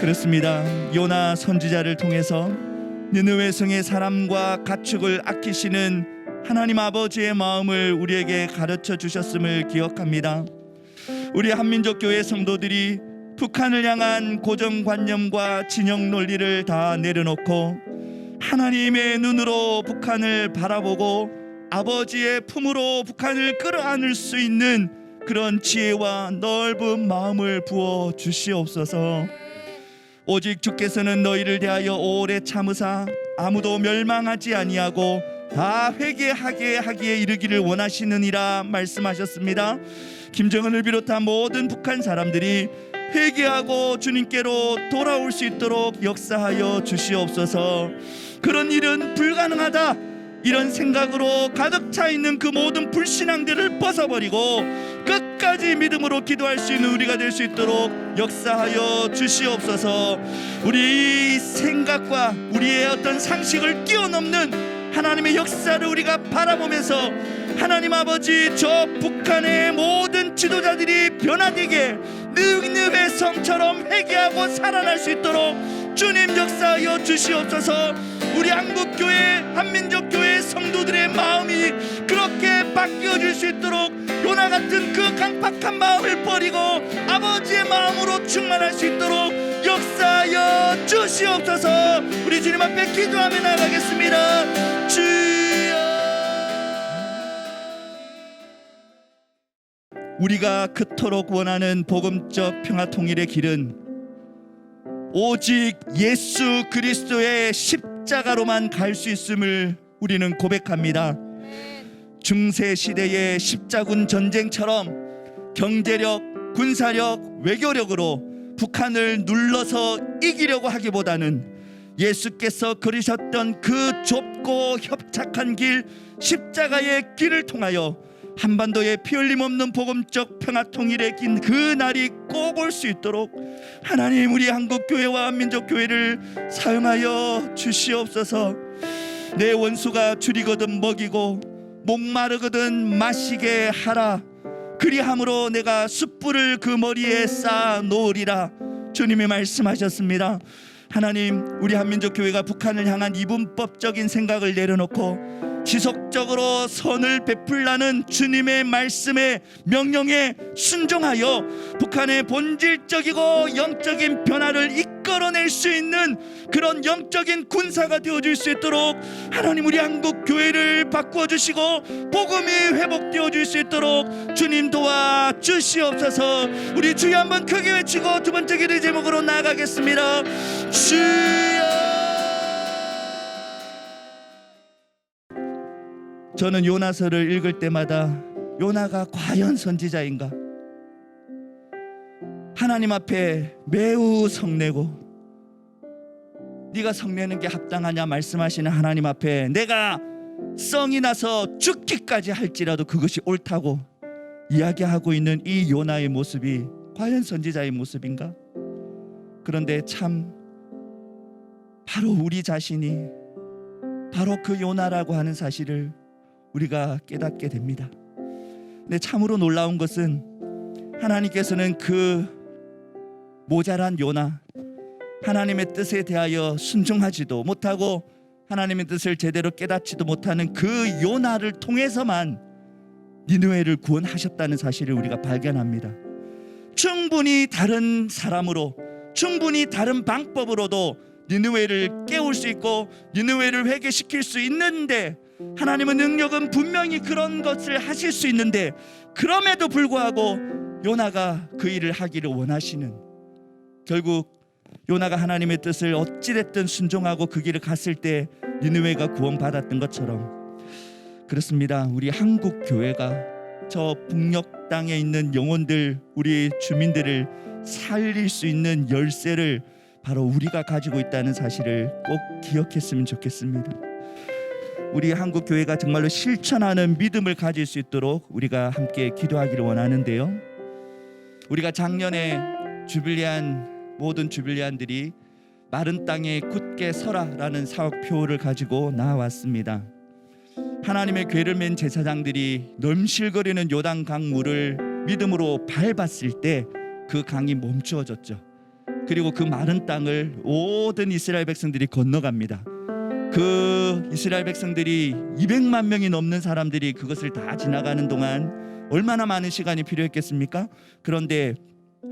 그렇습니다. 요나 선지자를 통해서 느느웨 성의 사람과 가축을 아끼시는 하나님 아버지의 마음을 우리에게 가르쳐 주셨음을 기억합니다. 우리 한민족 교회 성도들이 북한을 향한 고정관념과 진영 논리를 다 내려놓고 하나님의 눈으로 북한을 바라보고 아버지의 품으로 북한을 끌어안을 수 있는 그런 지혜와 넓은 마음을 부어 주시옵소서. 오직 주께서는 너희를 대하여 오래 참으사 아무도 멸망하지 아니하고 다 회개하게 하기에 이르기를 원하시느니라 말씀하셨습니다. 김정은을 비롯한 모든 북한 사람들이 회개하고 주님께로 돌아올 수 있도록 역사하여 주시옵소서. 그런 일은 불가능하다. 이런 생각으로 가득 차 있는 그 모든 불신앙들을 벗어버리고 끝까지 믿음으로 기도할 수 있는 우리가 될 수 있도록 역사하여 주시옵소서. 우리 생각과 우리의 어떤 상식을 뛰어넘는 하나님의 역사를 우리가 바라보면서 하나님 아버지 저 북한의 모든 지도자들이 변화되게 느느웨 성처럼 회개하고 살아날 수 있도록 주님 역사하여 주시옵소서 우리 한국교회 한민족교회 성도들의 마음이 그렇게 바뀌어질 수 있도록 요나 같은 그 강팍한 마음을 버리고 아버지의 마음으로 충만할 수 있도록 역사하여 주시옵소서. 우리 주님 앞에 기도하며 나가겠습니다. 주여. 우리가 그토록 원하는 복음적 평화 통일의 길은 오직 예수 그리스도의 십자가로만 갈 수 있음을 우리는 고백합니다. 중세 시대의 십자군 전쟁처럼 경제력, 군사력, 외교력으로 북한을 눌러서 이기려고 하기보다는 예수께서 걸으셨던 그 좁고 협착한 길 십자가의 길을 통하여 한반도에 피 흘림 없는 복음적 평화 통일의 긴 그 날이 꼭 올 수 있도록 하나님 우리 한국 교회와 민족 교회를 사용하여 주시옵소서. 내 원수가 줄이거든 먹이고 목마르거든 마시게 하라. 그리함으로 내가 숯불을 그 머리에 쌓아 놓으리라. 주님이 말씀하셨습니다. 하나님 우리 한민족 교회가 북한을 향한 이분법적인 생각을 내려놓고 지속적으로 선을 베풀라는 주님의 말씀에 명령에 순종하여 북한의 본질적이고 영적인 변화를 이끌어낼 수 있는 그런 영적인 군사가 되어줄 수 있도록 하나님 우리 한국 교회를 바꾸어 주시고 복음이 회복되어 줄 수 있도록 주님 도와 주시옵소서. 우리 주여 한번 크게 외치고 두 번째 기도 제목으로 나가겠습니다. 주 저는 요나서를 읽을 때마다 요나가 과연 선지자인가? 하나님 앞에 매우 성내고 네가 성내는 게 합당하냐 말씀하시는 하나님 앞에 내가 성이 나서 죽기까지 할지라도 그것이 옳다고 이야기하고 있는 이 요나의 모습이 과연 선지자의 모습인가? 그런데 참 바로 우리 자신이 바로 그 요나라고 하는 사실을 우리가 깨닫게 됩니다. 근데 참으로 놀라운 것은 하나님께서는 그 모자란 요나 하나님의 뜻에 대하여 순종하지도 못하고 하나님의 뜻을 제대로 깨닫지도 못하는 그 요나를 통해서만 니느웨를 구원하셨다는 사실을 우리가 발견합니다. 충분히 다른 사람으로 충분히 다른 방법으로도 니느웨를 깨울 수 있고 니느웨를 회개시킬 수 있는데 하나님의 능력은 분명히 그런 것을 하실 수 있는데 그럼에도 불구하고 요나가 그 일을 하기를 원하시는 결국 요나가 하나님의 뜻을 어찌됐든 순종하고 그 길을 갔을 때 니느웨가 구원받았던 것처럼 그렇습니다. 우리 한국 교회가 저 북녘 땅에 있는 영혼들 우리 주민들을 살릴 수 있는 열쇠를 바로 우리가 가지고 있다는 사실을 꼭 기억했으면 좋겠습니다. 우리 한국 교회가 정말로 실천하는 믿음을 가질 수 있도록 우리가 함께 기도하기를 원하는데요. 우리가 작년에 주빌리안 모든 주빌리안들이 마른 땅에 굳게 서라라는 사역표를 가지고 나왔습니다. 하나님의 괴를 맨 제사장들이 넘실거리는 요단 강물을 믿음으로 밟았을 때 그 강이 멈추어졌죠. 그리고 그 마른 땅을 모든 이스라엘 백성들이 건너갑니다. 그 이스라엘 백성들이 200만 명이 넘는 사람들이 그것을 다 지나가는 동안 얼마나 많은 시간이 필요했겠습니까? 그런데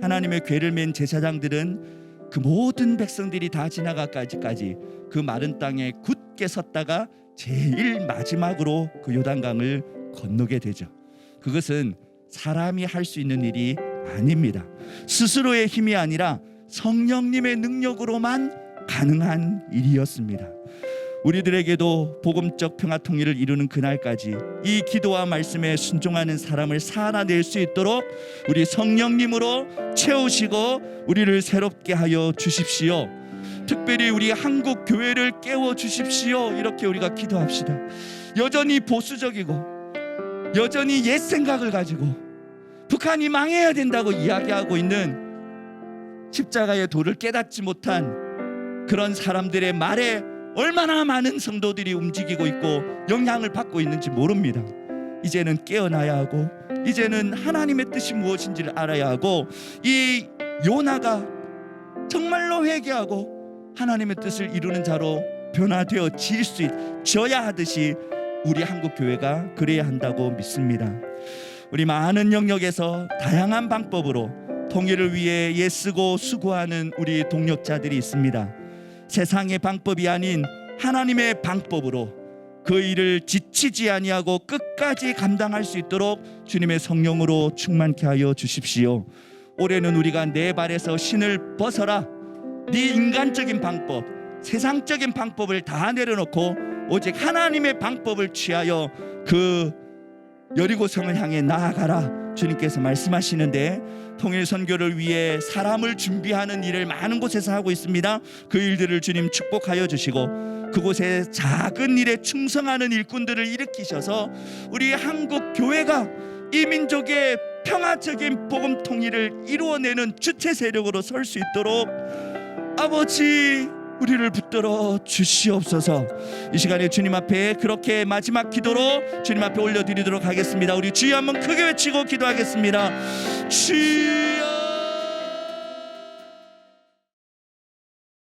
하나님의 괴를 맨 제사장들은 그 모든 백성들이 다 지나가까지까지 그 마른 땅에 굳게 섰다가 제일 마지막으로 그 요단강을 건너게 되죠. 그것은 사람이 할 수 있는 일이 아닙니다. 스스로의 힘이 아니라 성령님의 능력으로만 가능한 일이었습니다. 우리들에게도 복음적 평화 통일을 이루는 그날까지 이 기도와 말씀에 순종하는 사람을 살아낼 수 있도록 우리 성령님으로 채우시고 우리를 새롭게 하여 주십시오. 특별히 우리 한국 교회를 깨워 주십시오. 이렇게 우리가 기도합시다. 여전히 보수적이고 여전히 옛 생각을 가지고 북한이 망해야 된다고 이야기하고 있는 십자가의 도를 깨닫지 못한 그런 사람들의 말에 얼마나 많은 성도들이 움직이고 있고 영향을 받고 있는지 모릅니다. 이제는 깨어나야 하고 이제는 하나님의 뜻이 무엇인지를 알아야 하고 이 요나가 정말로 회개하고 하나님의 뜻을 이루는 자로 변화되어 질 수 있어야 하듯이 우리 한국 교회가 그래야 한다고 믿습니다. 우리 많은 영역에서 다양한 방법으로 통일을 위해 애쓰고 수고하는 우리 동력자들이 있습니다. 세상의 방법이 아닌 하나님의 방법으로 그 일을 지치지 아니하고 끝까지 감당할 수 있도록 주님의 성령으로 충만케 하여 주십시오. 올해는 우리가 내 발에서 신을 벗어라. 네 인간적인 방법, 세상적인 방법을 다 내려놓고 오직 하나님의 방법을 취하여 그 여리고성을 향해 나아가라. 주님께서 말씀하시는데 통일 선교를 위해 사람을 준비하는 일을 많은 곳에서 하고 있습니다. 그 일들을 주님 축복하여 주시고 그곳에 작은 일에 충성하는 일꾼들을 일으키셔서 우리 한국 교회가 이 민족의 평화적인 복음 통일을 이루어내는 주체 세력으로 설 수 있도록 아버지 우리를 붙들어 주시옵소서. 이 시간에 주님 앞에 그렇게 마지막 기도로 주님 앞에 올려드리도록 하겠습니다. 우리 주여 한번 크게 외치고 기도하겠습니다. 주여.